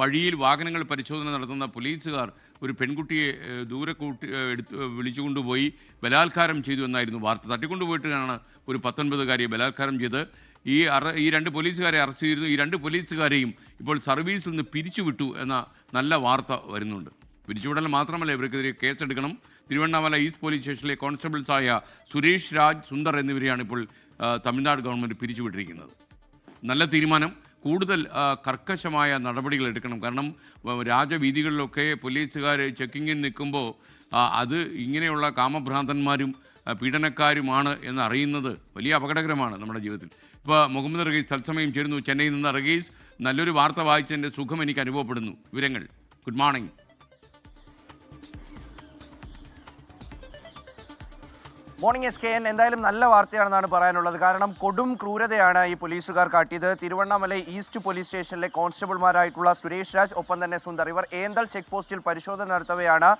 വഴിയിൽ വാഹനങ്ങൾ പരിശോധന നടത്തുന്ന പോലീസുകാർ ഒരു പെൺകുട്ടിയെ ദൂരെ കൂട്ടി എടുത്ത് വിളിച്ചുകൊണ്ടുപോയി ബലാത്കാരം ചെയ്തു എന്നായിരുന്നു വാർത്ത. തട്ടിക്കൊണ്ടുപോയിട്ടാണ് ഒരു പത്തൊൻപതുകാരിയെ ബലാത്കാരം ചെയ്ത് ഈ അറ ഈ രണ്ട് പോലീസുകാരെ അറസ്റ്റ് ചെയ്തിരുന്നു. ഈ രണ്ട് പോലീസുകാരെയും ഇപ്പോൾ സർവീസിൽ നിന്ന് പിരിച്ചുവിട്ടു എന്ന നല്ല വാർത്ത വരുന്നുണ്ട്. പിരിച്ചുവിടൽ മാത്രമല്ല ഇവർക്കെതിരെ കേസെടുക്കണം. തിരുവണ്ണാമല ഈസ്റ്റ് പോലീസ് സ്റ്റേഷനിലെ കോൺസ്റ്റബിൾസായ സുരേഷ് രാജ് സുന്ദർ എന്നിവരെയാണ് ഇപ്പോൾ തമിഴ്നാട് ഗവൺമെന്റ് പിരിച്ചുവിട്ടിരിക്കുന്നത്. നല്ല തീരുമാനം. കൂടുതൽ കർക്കശമായ നടപടികൾ എടുക്കണം. കാരണം രാജവീതികളിലൊക്കെ പോലീസുകാർ ചെക്കിങ്ങിൽ നിൽക്കുമ്പോൾ അത് ഇങ്ങനെയുള്ള കാമഭ്രാന്തന്മാരും പീഡനക്കാരുമാണ് എന്ന് അറിയുന്നത് വലിയ അപകടകരമാണ് നമ്മുടെ ജീവിതത്തിൽ. ഇപ്പോൾ മുഹമ്മദ് റഗീസ് തത്സമയം ചേരുന്നു ചെന്നൈയിൽ നിന്ന്. റഗീസ് നല്ലൊരു വാർത്ത വായിച്ചതിന്റെ സുഖം എനിക്ക് അനുഭവപ്പെടുന്നു. വിവരങ്ങൾ. Good morning. Morning S K N എന്തായാലും നല്ല വാർത്തയാണെന്നാണ് പറയാനുള്ളത്. കാരണം കൊടും ക്രൂരതയാണ് ഈ പോലീസുകാർ കാട്ടിയത്. തിരുവണ്ണാമല ഈസ്റ്റ് പോലീസ് സ്റ്റേഷനിലെ കോൺസ്റ്റബിൾമാരായിട്ടുള്ള സുരേഷ് രാജ് ഒപ്പം തന്നെ സുന്ദർ. ഇവർ ഏന്തൽ ചെക്ക് പോസ്റ്റിൽ പരിശോധന നടത്തവെയാണ്.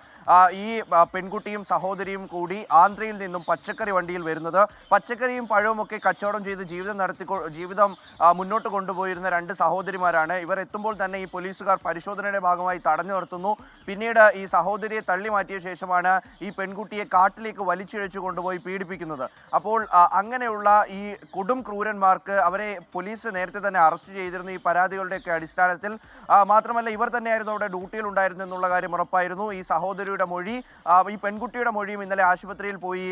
ഈ പെൺകുട്ടിയും സഹോദരിയും കൂടി ആന്ധ്രയിൽ നിന്നും പച്ചക്കറി വണ്ടിയിൽ വരുന്നത്. പച്ചക്കറിയും പഴവും ഒക്കെ കച്ചവടം ചെയ്ത് ജീവിതം നടത്തി ജീവിതം മുന്നോട്ട് കൊണ്ടുപോയിരുന്ന രണ്ട് സഹോദരിമാരാണ്. ഇവർ എത്തുമ്പോൾ തന്നെ ഈ പോലീസുകാർ പരിശോധനയുടെ ഭാഗമായി തടഞ്ഞു നിർത്തുന്നു. പിന്നീട് ഈ സഹോദരിയെ തള്ളി മാറ്റിയ ശേഷമാണ് ഈ പെൺകുട്ടിയെ കാട്ടിലേക്ക് വലിച്ചിഴച്ചു കൊണ്ടുപോയി പീഡിപ്പിക്കുന്നത്. അപ്പോൾ അങ്ങനെയുള്ള ഈ കൊടും ക്രൂരന്മാർക്ക് അവരെ പോലീസ് നേരത്തെ തന്നെ അറസ്റ്റ് ചെയ്തിരുന്നു ഈ പരാതികളുടെയൊക്കെ അടിസ്ഥാനത്തിൽ. മാത്രമല്ല ഇവർ തന്നെയായിരുന്നു അവിടെ ഡ്യൂട്ടിയിൽ ഉണ്ടായിരുന്നു എന്നുള്ള കാര്യം ഉറപ്പായിരുന്നു. ഈ സഹോദരിയുടെ മൊഴി ഈ പെൺകുട്ടിയുടെ മൊഴിയും ഇന്നലെ ആശുപത്രിയിൽ പോയി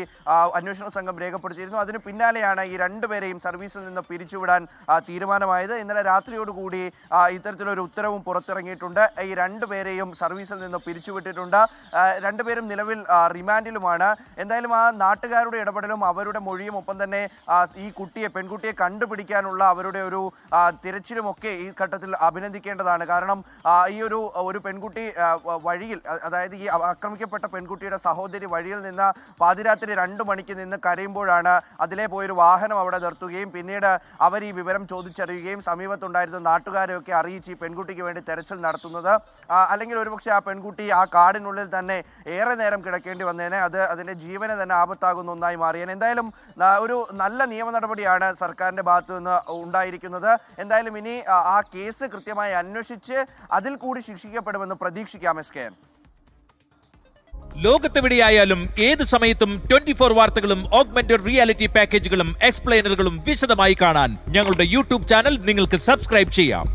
അന്വേഷണ സംഘം രേഖപ്പെടുത്തിയിരുന്നു. അതിന് പിന്നാലെയാണ് ഈ രണ്ടുപേരെയും സർവീസിൽ നിന്ന് പിരിച്ചുവിടാൻ തീരുമാനമായത്. ഇന്നലെ രാത്രിയോടുകൂടി ഇത്തരത്തിലൊരു ഉത്തരവും പുറത്തിറങ്ങിയിട്ടുണ്ട്. ഈ രണ്ടുപേരെയും സർവീസിൽ നിന്ന് പിരിച്ചുവിട്ടിട്ടുണ്ട്. രണ്ടുപേരും നിലവിൽ റിമാൻഡിലുമാണ്. എന്തായാലും ആ നാട്ടുകാരുടെ ഇടപെടലും അവരുടെ മൊഴിയും ഒപ്പം തന്നെ ഈ കുട്ടിയെ പെൺകുട്ടിയെ കണ്ടുപിടിക്കാനുള്ള അവരുടെ ഒരു തിരച്ചിലുമൊക്കെ തിരച്ചിലും ഈ ഘട്ടത്തിൽ അഭിനന്ദിക്കേണ്ടതാണ്. കാരണം ഈ ഒരു ഒരു പെൺകുട്ടി വഴിയിൽ അതായത് ഈ ആക്രമിക്കപ്പെട്ട പെൺകുട്ടിയുടെ സഹോദരി വഴിയിൽ നിന്ന് പാതിരാത്രി രണ്ട് മണിക്ക് നിന്ന് കരയുമ്പോഴാണ് അതിലെ പോയൊരു വാഹനം അവിടെ നിർത്തുകയും പിന്നീട് അവർ ഈ വിവരം ചോദിച്ചറിയുകയും സമീപത്തുണ്ടായിരുന്ന നാട്ടുകാരെയൊക്കെ അറിയിച്ച് ഈ പെൺകുട്ടിക്ക് വേണ്ടി തെരച്ചിൽ നടത്തുന്നത്. അല്ലെങ്കിൽ ഒരുപക്ഷെ ആ പെൺകുട്ടി ആ കാടിനുള്ളിൽ തന്നെ ഏറെ നേരം കിടക്കേണ്ടി വന്നേനെ. അത് അതിന്റെ ജീവനെ തന്നെ ആപത്താകുന്ന ഒന്നായി മാറിയാണ് എന്തായാലും ഒരു നല്ല നിയമ നടപടിയാണ് സർക്കാരിന്റെ ഭാഗത്തു നിന്ന് ഉണ്ടായിരിക്കുന്നത്. എന്തായാലും ഇനി ആ, കേസ് കൃത്യമായി അന്വേഷിച്ച് അതിൽ കൂടി ശിക്ഷിക്കപ്പെടുമെന്ന് പ്രതീക്ഷിക്കാം എസ് കെ ലോകത്തെവിടെയായാലും ഏത് സമയത്തും ട്വന്റി ഫോർ വാർത്തകളും ഓഗ്മെന്റഡ് റിയാലിറ്റി പാക്കേജുകളും എക്സ്പ്ലെയിനറുകളും വിശദമായി കാണാൻ ഞങ്ങളുടെ യൂട്യൂബ് ചാനൽ നിങ്ങൾക്ക് സബ്സ്ക്രൈബ് ചെയ്യാം.